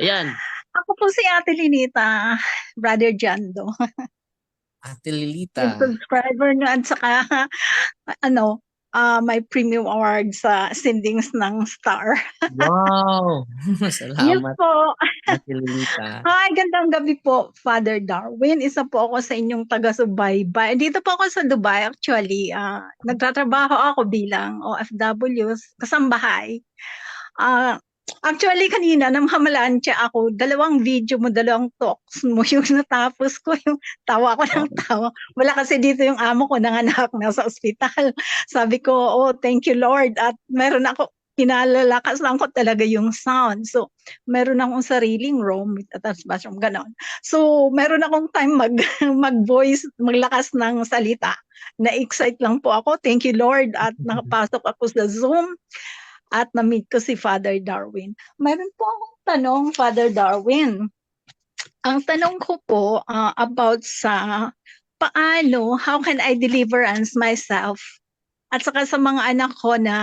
Ayan. Ako po si Ate Linita, Brother Jando. Ate Yung Lilita. subscriber niyo at saka ano, ah, may premium award sa sendings ng Star. Wow! Salamat, po. Ate Lilita. Hi, gandang gabi po, Father Darwin. Isa po ako sa inyong taga-subaybay. Dito po ako sa Dubai actually. Ah, nagtatrabaho ako bilang OFW, kasambahay. Ah, actually kanina namamalaan siya ako, dalawang video mo, dalawang talks mo yung natapos ko, yung tawa ko ng tawa. Wala kasi dito yung amo ko nanganak nasa ospital. Sabi ko, oh, thank you Lord. At meron ako, kinalalakas lang ko talaga yung sound. So, meron akong sariling room with attached bathroom, ganon. So, meron akong time mag, mag-voice, maglakas ng salita. Na-excite lang po ako. Thank you Lord. At nakapasok ako sa Zoom at na-meet ko si Father Darwin. Mayroon po akong tanong, Father Darwin. Ang tanong ko po ah, about sa paano, how can I deliverance myself at saka sa mga anak ko na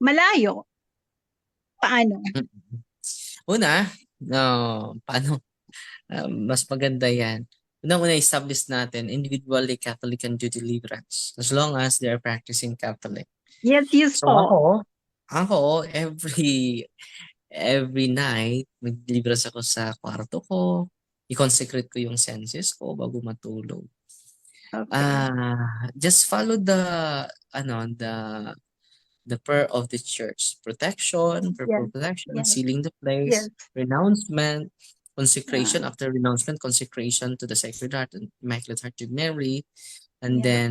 malayo. Paano? Una, no, paano? ah, mas maganda yan. Unang-una, establish natin, individually Catholic can do deliverance as long as they are practicing Catholic. Yes, yes So po. ako, ako, every every night, mag-deliverance ako sa kwarto ko. I-consecrate ko yung senses ko bago matulog. Okay. Ah, just follow the ano the the prayer of the church. Protection, prayer for protection, yes, sealing the place, yes. renouncement, consecration after renouncement, consecration to the Sacred Heart and Immaculate Heart of Mary, and Yeah. then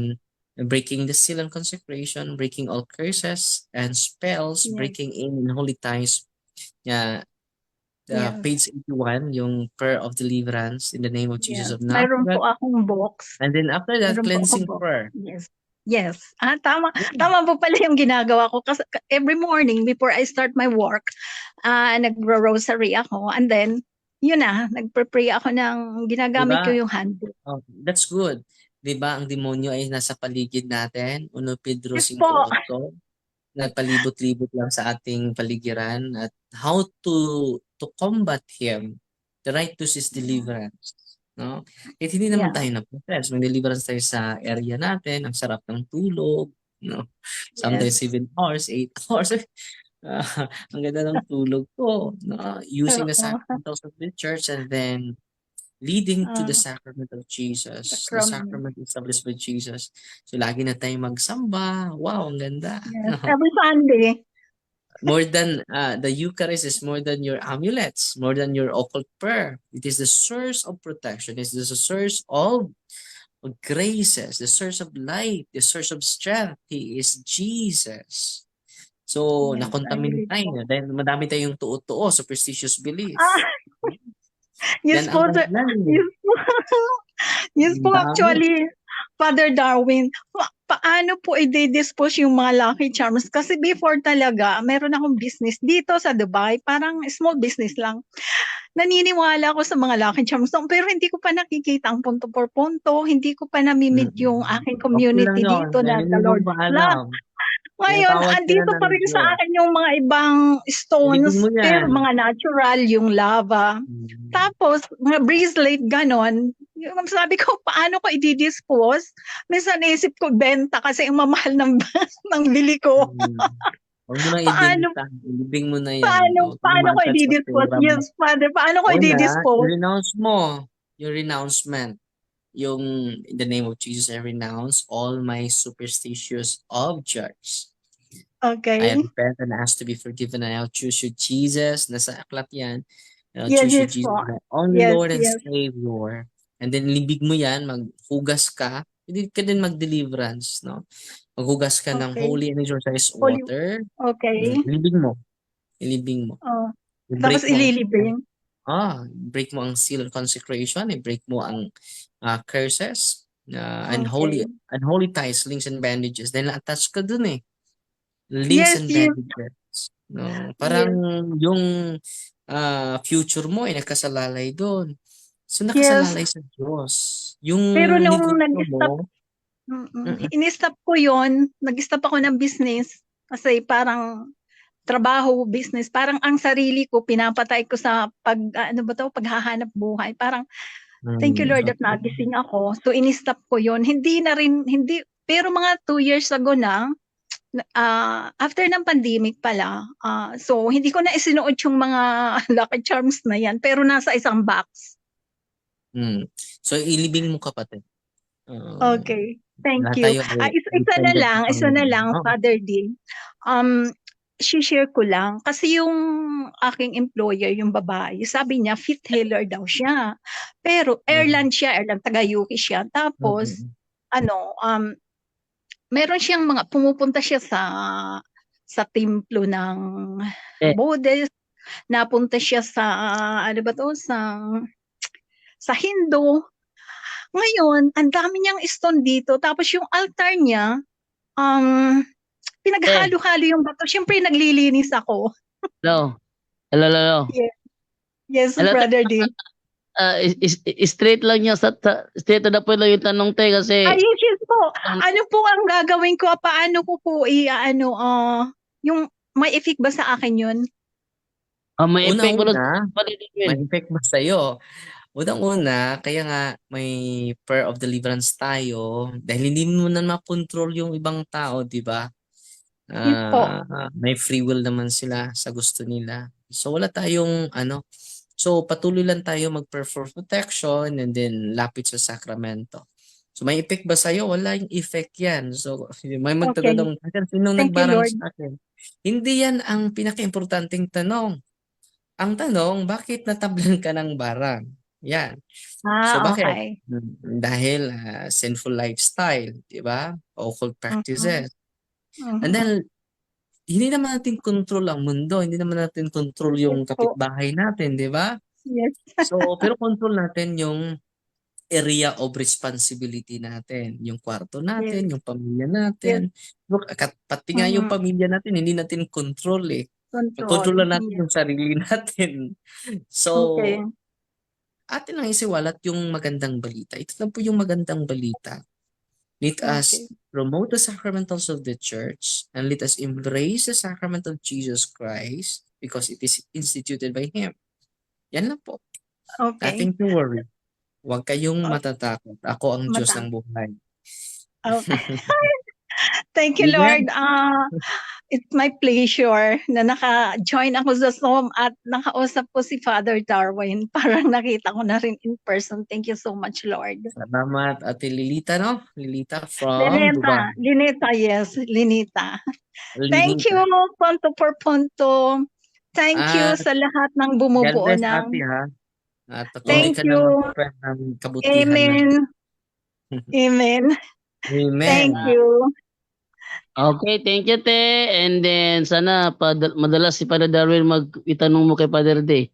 breaking the seal and consecration, breaking all curses and spells, Yes. breaking in holy ties. Yeah. Uh, Yes. page 81, yung prayer of deliverance in the name of Jesus Yes. of Mayroon Nazareth. po akong box. And then after that, po cleansing prayer. Yes. Yes. Ah, tama. Tama po pala yung ginagawa ko. Kasi every morning before I start my work, ah nagro-rosary ako. And then, yun na, nagpe-pray ako ng, ginagamit Diba? ko yung handbook. Oh, that's good. 'Di ba ang demonyo ay nasa paligid natin? 1 Pedro Yes po. 5:8. Nagpalibot-libot lang sa ating paligiran at how to to combat him. The right to is deliverance, no? Kahit hindi naman Yeah. tayo na-possess, may deliverance tayo sa area natin, ang sarap ng tulog, no? Sometimes Yes. 7 hours, 8 hours. Ah, ang ganda ng tulog ko, no? Using the Oo. of the church and then leading to the Ah. sacrament of Jesus. The Sacrament. sacrament established by Jesus. So lagi na tayong magsamba. Wow, ang ganda. Yes. Every Sunday. More than uh, the Eucharist is more than your amulets, more than your occult prayer. It is the source of protection. It is the source of graces, the source of light, the source of strength. He is Jesus. So, Yes, nakontaminate tayo dahil madami tayong tuo-tuo, superstitious belief. Ah, yes Yan po, sir. Yes po. yes po, actually, Father Darwin, pa- paano po i-dispose yung mga lucky charms? Kasi before talaga, meron akong business dito sa Dubai, parang small business lang. Naniniwala ako sa mga lucky charms, pero hindi ko pa nakikita ang punto por punto, hindi ko pa namimit yung aking Okay community lang yun, dito na the Lord. pa La, alam. Ngayon, Tinatawag andito sila pa ng rin sa akin yung mga ibang stones, Ibigin mo pero mga natural, yung lava. Mm. Tapos, mga bracelet, ganon. Yung sabi ko, paano ko i-dispose? Minsan naisip ko, benta kasi ang mamahal ng, ng bili ko. Mm. Huwag mo na Paano, ibenta. Ilibing mo na yan. paano, mo paano ko sa i-dispose? pera mo. Yes, Father, paano ko Una, i-dispose? i-renounce mo yung renouncement. Yung in the name of Jesus, I renounce all my superstitious objects. I Okay. repent and ask to be forgiven. and I'll choose you, Jesus. Nasa aklat yan. I'll Yes, choose you, yes Jesus, my only Yes, Lord and yes. Savior. And then libig mo yan, maghugas ka. Hindi ka din mag-deliverance, no? Maghugas ka ng Okay. holy and exorcised Holy, water. okay. Ilibig mo. Ilibing mo. Oh, tapos mo ililibing. Ah, break mo ang seal of consecration, i-break mo ang ah, curses, uh, unholy Okay. unholy ties, links and bandages. Then attach ka dun eh. Links Yes, and yes, bandages. No, parang yes, yung ah, future mo ay nakasalalay doon. So yes. nakasalalay sa Diyos. Yung Pero nung nag-stop, mo, mm mm-mm, in-stop ko yon, nag-stop ako ng business kasi parang trabaho, business, parang ang sarili ko pinapatay ko sa pag ano ba 'to, paghahanap buhay. Parang thank you Mm, Lord that nagising ako. So ini-stop ko 'yon. Hindi na rin hindi pero mga 2 years ago na, ah, after ng pandemic pala, ah, so hindi ko na isinuot yung mga Lucky Charms na 'yan, pero nasa isang box. Hmm. So ilibing mo kapatid. Oo. Okay, thank you. tayo ay Ah, isa isa na lang, sa isa na lang, Oo. Father Dean. Um, shi-share ko lang kasi yung aking employer, yung babae, sabi niya fit healer daw siya. Pero Mm. Ireland siya, Ireland, taga UK siya. Tapos Mm. ano, um, meron siyang mga pumupunta siya sa sa templo ng Eh. Buddhist, napunta siya sa ano ba 'to, sa sa Hindu. Ngayon, ang dami niyang stone dito tapos yung altar niya, um, pinaghalo-halo yung bato. Siyempre naglilinis ako. Hello. Hello, hello, hello. Yes, Hello, brother Dean. Ah, is, is- is- straight lang niya sa, sa straight the point lang yung tanong te kasi Ay, yes, yes po. ang- Ano po ang gagawin ko? Paano ko po i-ano, ah, yung may effect ba sa akin yun? ah, may effect sa yun. may effect ba sa'yo? Unang-una, kaya nga may prayer of deliverance tayo dahil hindi mo na makontrol yung ibang tao, di ba? Po. Ah, may free will naman sila sa gusto nila. So wala tayong ano. So patuloy lang tayo mag-perform protection and then lapit sa sakramento. So may effect ba sa'yo? Wala yung effect yan. So may magtatanong, "Sir, sinong Thank you, nagbarang Lord." sa akin? Hindi yan ang pinaka-importanting tanong. Ang tanong, bakit natablan ka ng barang? Yan. Ah, So bakit? okay. Mm, Dahil ah, sinful lifestyle, di ba? Occult practices. Mhm. And then, hindi naman natin control ang mundo, hindi naman natin control yung Yes kapitbahay natin, di ba? Yes. So, pero control natin yung area of responsibility natin, yung kwarto natin, yung pamilya natin. Look, kat- pati nga yung Mhm. pamilya natin, hindi natin control eh. Control. Control lang natin Yes. yung sarili natin. So, Okay. atin lang isiwalat yung magandang balita. Ito lang po yung magandang balita. Let us Okay. promote the sacramentals of the church and let us embrace the sacrament of Jesus Christ because it is instituted by Him. Yan lang po. Okay. Nothing to worry. Huwag kayong matatakot. Ako ang Diyos ng buhay. Okay. Thank you. Lord. Ah, it's my pleasure na naka-join ako sa Zoom at nakausap ko si Father Darwin. Parang nakita ko na rin in person. Thank you so much, Lord. Salamat, Ate Lilita, no? Lilita from Lineta, Dubai. Lineta, yes, Linita. Thank you, punto por punto. Thank you At sa lahat ng bumubuo ng... Ate, ha? At Thank you. ng kabutihan. Amen. Amen. Amen. Thank you. Okay, thank you te. And then sana pad- madalas si Father Darwin mag itanong mo kay Father Day.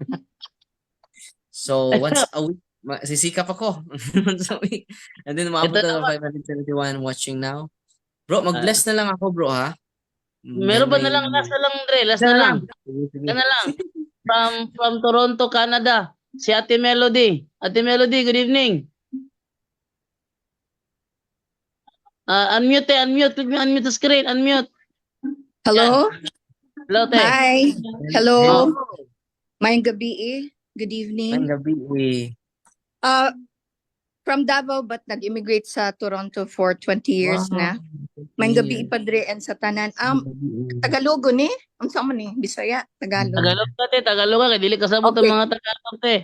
So, once a week, ma- sisikap ako. once a week. And then, maabot Ito na ng 571 watching now. Bro, mag-bless na lang ako, bro, ha? Meron ba na lang last na lang Dre, last na lang. Yan na lang. From from Toronto, Canada. Si Ate Melody. Ate Melody, good evening. Ah, unmute, te, unmute, unmute the screen, unmute. Hello? Hello, te. Hi. Oh. Hello. Mayang gabi eh. Good evening. gabi, eh. Uh, from Davao but nag-immigrate sa Toronto for 20 years Wow. na. Mayang gabi padre and sa tanan. Um, Tagalogo ni? Ang sama ni? Bisaya? Tagalog. Tagalog ka, te. Tagalog ka. Dili kasabot ang Okay. mga Tagalog, te.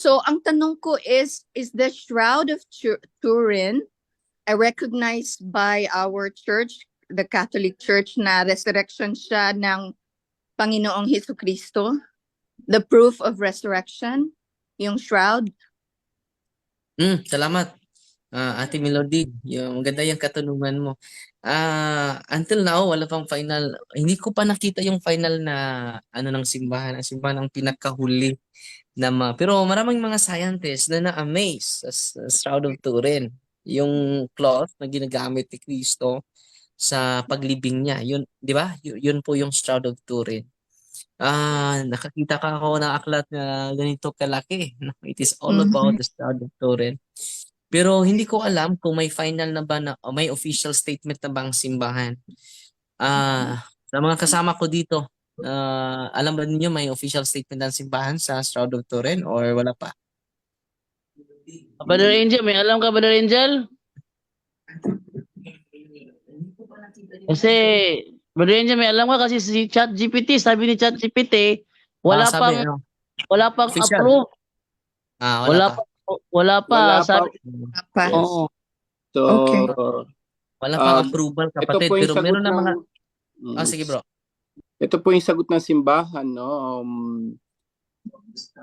So, ang tanong ko is, is the Shroud of Tu- Turin uh, recognized by our church, the Catholic Church, na resurrection siya ng Panginoong Heso Kristo? The proof of resurrection? Yung shroud? Mm, salamat. Ah, Ate Melody, yung maganda yung katanungan mo. Ah, until now wala pang final. Hindi ko pa nakita yung final na ano ng simbahan, ang simbahan ang pinakahuli na ma- pero maraming mga scientists na na-amaze sa, sa Shroud of Turin. Yung cloth na ginagamit ni Cristo sa paglibing niya. Yun, 'di ba? Yun, yun po yung Shroud of Turin. Ah, nakakita ka ako ng aklat na ganito kalaki. It is all about the Shroud of Turin. Pero hindi ko alam kung may final na ba na o may official statement na ba ang simbahan. Ah, sa mga kasama ko dito, Ah, alam ba ninyo may official statement ng simbahan sa Shroud of Turin or wala pa? Brother Angel, may alam ka, Brother Angel? Kasi, Brother Angel, may alam ka kasi si Chat GPT, sabi ni Chat GPT, wala Ah, sabi, pang, ano? wala pang Official. approve. Ah, Wala wala, pa. pa. Wala pa. Wala pa. sabi, Pa. Yes. oo. So, Okay. Wala pang Um, approval ito kapatid. po yung Pero meron na mga... Mm. Ah, sige bro. Ito po yung sagot ng simbahan, no? Um,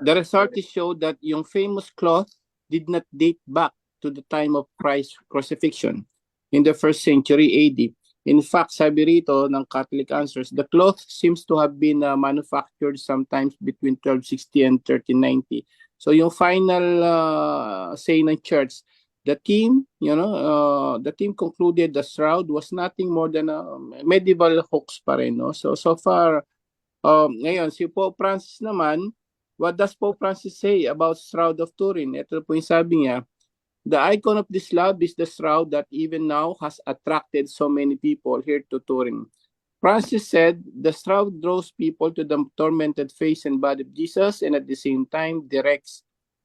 the research showed that yung famous cloth did not date back to the time of Christ's crucifixion in the first century AD. In fact, sabi rito ng Catholic Answers, the cloth seems to have been uh, manufactured sometimes between 1260 and 1390. So yung final uh, say ng church, the team, you know, uh, the team concluded the shroud was nothing more than a medieval hoax pa rin, no? So, so far, um, ngayon, si Pope Francis naman, what does Pope Francis say about Shroud of Turin? Ito po yung sabi niya, the icon of this love is the shroud that even now has attracted so many people here to Turin. Francis said, the shroud draws people to the tormented face and body of Jesus and at the same time directs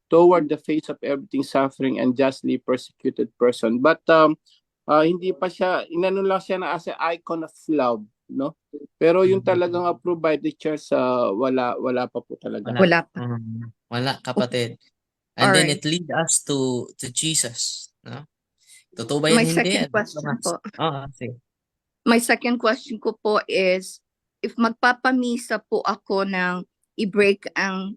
toward the face of everything suffering and justly persecuted person. But um, uh, hindi pa siya, inano lang siya na as a icon of love, no? Pero yung Mhm. talagang approved by the church, uh, wala, wala pa po talaga. Wala. Wala pa. Mm, wala kapatid. And then Alright. it lead us to to Jesus, no? Totoo ba yan My hindi? second Ano question naman? po. Oo, sige. My second question ko po is, if magpapamisa po ako ng i-break ang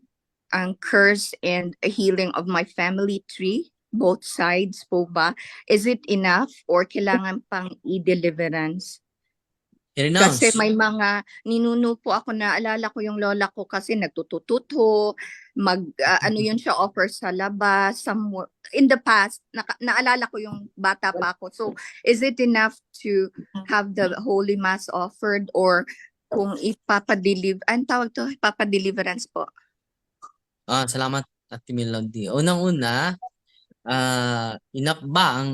ang curse and a healing of my family tree, both sides po ba, is it enough or kailangan pang i-deliverance? I-renounce. Kasi may mga ninuno po ako na alala ko yung lola ko kasi nagtutututo, mag ah, ano yun siya offer sa labas, somewhere in the past naka, naalala ko yung bata pa ako. So is it enough to have the holy mass offered or kung ipapadeliver, ang tawag to, ipapadeliverance po. Ah, salamat Ate Melody. Unang-una, ah enough ba ang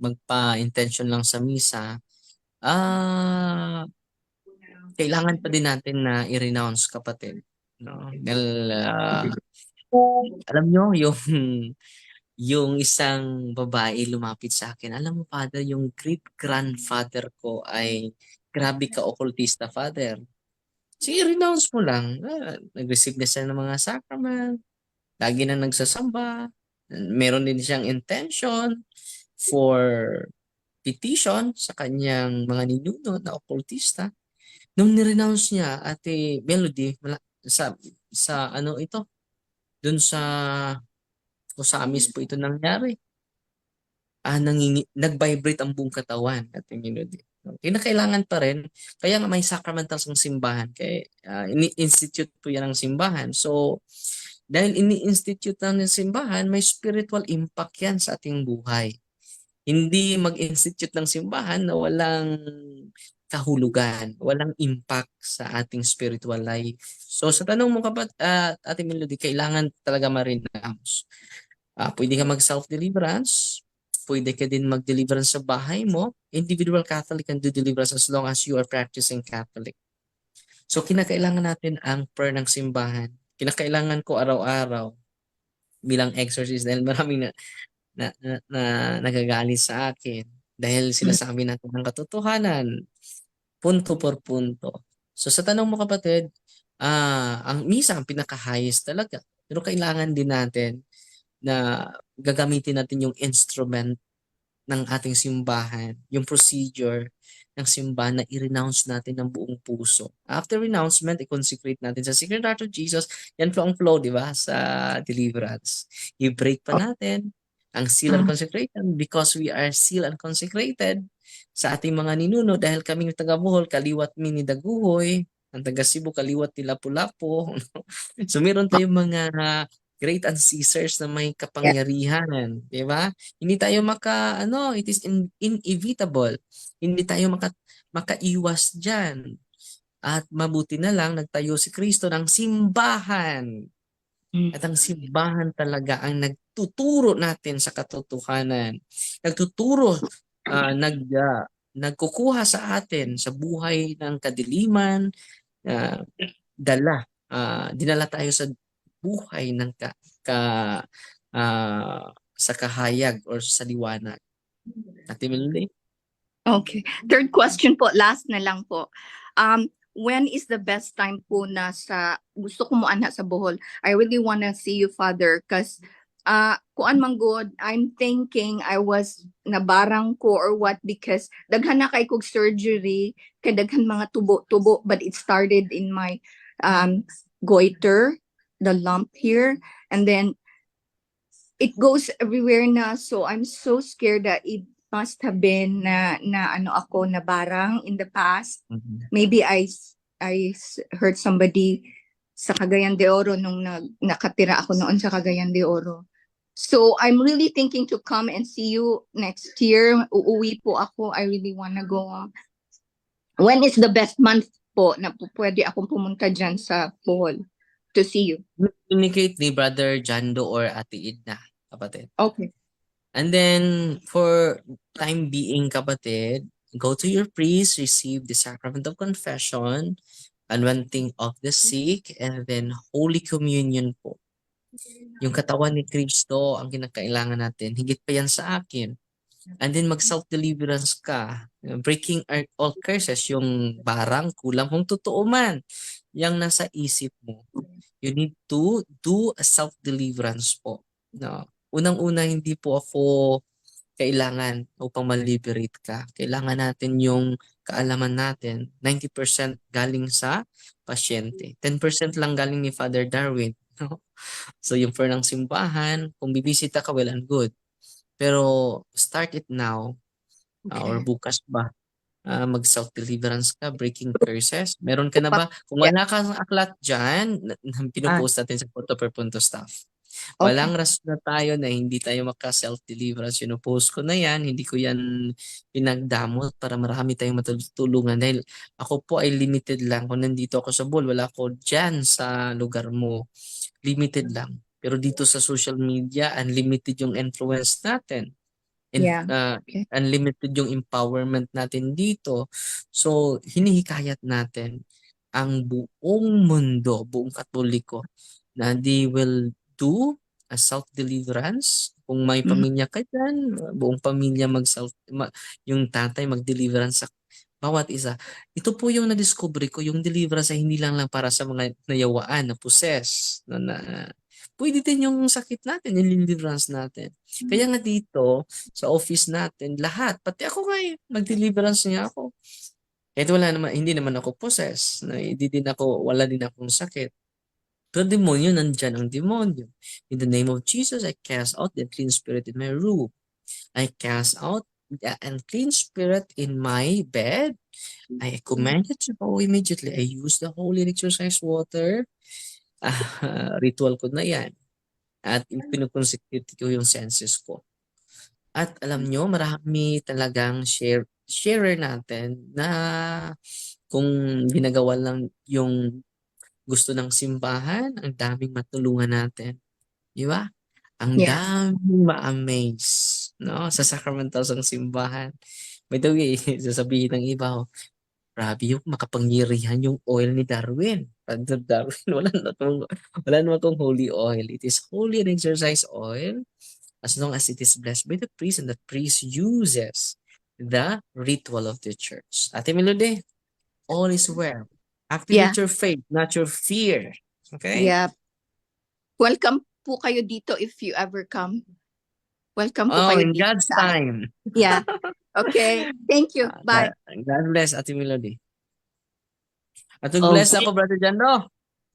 magpa-intention lang sa misa? Ah, kailangan pa din natin na i-renounce kapatid. No? Dahil, ah, alam nyo, yung, yung isang babae lumapit sa akin, alam mo, Father, yung great-grandfather ko ay grabe ka occultista, Father. Sige, renounce mo lang. Ah, nag-receive na siya ng mga sacrament. Lagi na nagsasamba. Meron din siyang intention for petition sa kanyang mga ninuno na occultista. Nung nirenounce niya, ate Melody, sa, sa ano ito, dun sa Osamis po ito nangyari. Ah, nangingi, nag-vibrate ang buong katawan, ate Melody. Kinakailangan pa rin, kaya nga may sacramentals ng simbahan, kaya ah, ini-institute po yan ng simbahan. So, dahil ini-institute ng simbahan, may spiritual impact yan sa ating buhay. Hindi mag-institute ng simbahan na walang kahulugan, walang impact sa ating spiritual life. So sa tanong mo kapat at Ate Melody, kailangan talaga ma-renounce. Ah, pwede ka mag self-deliverance, pwede ka din mag-deliverance sa bahay mo. Individual Catholic can do deliverance as long as you are practicing Catholic. So kinakailangan natin ang prayer ng simbahan. Kinakailangan ko araw-araw bilang exorcist dahil maraming na, na, na, na nagagalit sa akin dahil sinasabi natin ng katotohanan punto por punto. So sa tanong mo kapatid, ah ang misa ang pinaka-highest talaga. Pero kailangan din natin na gagamitin natin yung instrument ng ating simbahan, yung procedure ng simbahan na i-renounce natin ng buong puso. After renouncement, i-consecrate natin sa Sacred Heart of Jesus. Yan po ang flow, di ba, sa deliverance. I-break pa natin ang seal and consecration because we are seal and consecrated sa ating mga ninuno dahil kaming taga Bohol, kaliwat mi ni Daguhoy, ang taga Cebu, kaliwat ni Lapu-Lapu. so meron tayong mga great ancestors na may kapangyarihan, di ba? Hindi tayo maka ano, it is in, inevitable. Hindi tayo maka makaiwas diyan. At mabuti na lang nagtayo si Kristo ng simbahan. At ang simbahan talaga ang nagtuturo natin sa katotohanan. Nagtuturo, ah, nag, ah, nagkukuha sa atin sa buhay ng kadiliman, ah, dala, ah, dinala tayo sa buhay ng ka, ka ah, sa kahayag or sa liwanag. Ate Melody? Okay. Third question po, last na lang po. Um, when is the best time po na sa, gusto ko mo anak sa Bohol. I really wanna see you, Father, because uh, kuan man good, I'm thinking I was nabarang ko or what because daghan na kay kog surgery, kay daghan mga tubo-tubo, but it started in my um, goiter, the lump here, and then it goes everywhere na, so I'm so scared that it must have been na, na ano ako na barang in the past. Maybe I I heard somebody sa Cagayan de Oro nung nag, nakatira ako noon sa Cagayan de Oro. So I'm really thinking to come and see you next year. Uuwi po ako. I really wanna go. When is the best month po na po pwede akong pumunta dyan sa Bohol to see you? Communicate ni Brother Jando or Ate Idna, kapatid. Okay. And then, for time being, kapatid, go to your priest, receive the sacrament of confession, anointing of the sick, and then Holy Communion po. Yung katawan ni Kristo ang kinakailangan natin. Higit pa yan sa akin. And then mag-self-deliverance ka. Breaking all curses, yung barang kulang kung totoo man. Yang nasa isip mo. You need to do a self-deliverance po. No? Unang-una, hindi po ako kailangan upang ma-liberate ka. Kailangan natin yung kaalaman natin. 90% galing sa pasyente. 10% lang galing ni Father Darwin. No? So yung for ng simbahan, kung bibisita ka, well and good. Pero start it now uh, or Okay. bukas ba? Ah, mag self-deliverance ka, breaking curses. Meron ka na ba? Kung wala kang aklat dyan, pinupost natin sa punto per punto staff. Walang rason na tayo na hindi tayo maka-self-deliverance. Pinupost ko na yan, hindi ko yan pinagdamot para marami tayong matutulungan. Dahil ako po ay limited lang. Kung nandito ako sa Bol, wala ako dyan sa lugar mo. Limited lang. Pero dito sa social media, unlimited yung influence natin. And, Yeah. ah, Okay. unlimited yung empowerment natin dito. So, hinihikayat natin ang buong mundo, buong katoliko, na they will do a self-deliverance. Kung may Mhm. pamilya ka dyan, buong pamilya mag-self, ma- yung tatay mag-deliverance sa bawat isa. Ito po yung na-discover ko, yung deliverance ay hindi lang lang para sa mga nayawaan, na possess, na, na pwede din yung sakit natin, yung deliverance natin. Kaya nga dito, sa office natin, lahat, pati ako nga eh, mag-deliverance niya ako. Kahit wala naman, hindi naman ako possess, na hindi din ako, wala din akong sakit. Pero demonyo, nandyan ang demonyo. In the name of Jesus, I cast out the unclean spirit in my room. I cast out the unclean spirit in my bed. I command it to go immediately. I use the holy exercise water. Ah, ritual ko na yan. At pinukonsecute ko yung senses ko. At alam nyo, marami talagang share, sharer natin na kung ginagawa lang yung gusto ng simbahan, ang daming matulungan natin. Di ba? Ang Yes. daming ma-amaze no? sa sacramentals ng simbahan. By the way, sasabihin ng iba, oh, grabe yung makapangyarihan yung oil ni Darwin. Father Darwin, wala na tong, wala naman tong holy oil. It is holy and exercise oil as long as it is blessed by the priest and the priest uses the ritual of the church. Ate Melody, all is well. Activate your faith, not your fear. Okay? Yeah. Welcome po kayo dito if you ever come. Welcome po Oh, kayo in dito God's sa- time. Yeah. Okay. Thank you. Ah, Bye. God, God bless Ate Melody. At Okay. bless ako, Brother Jando.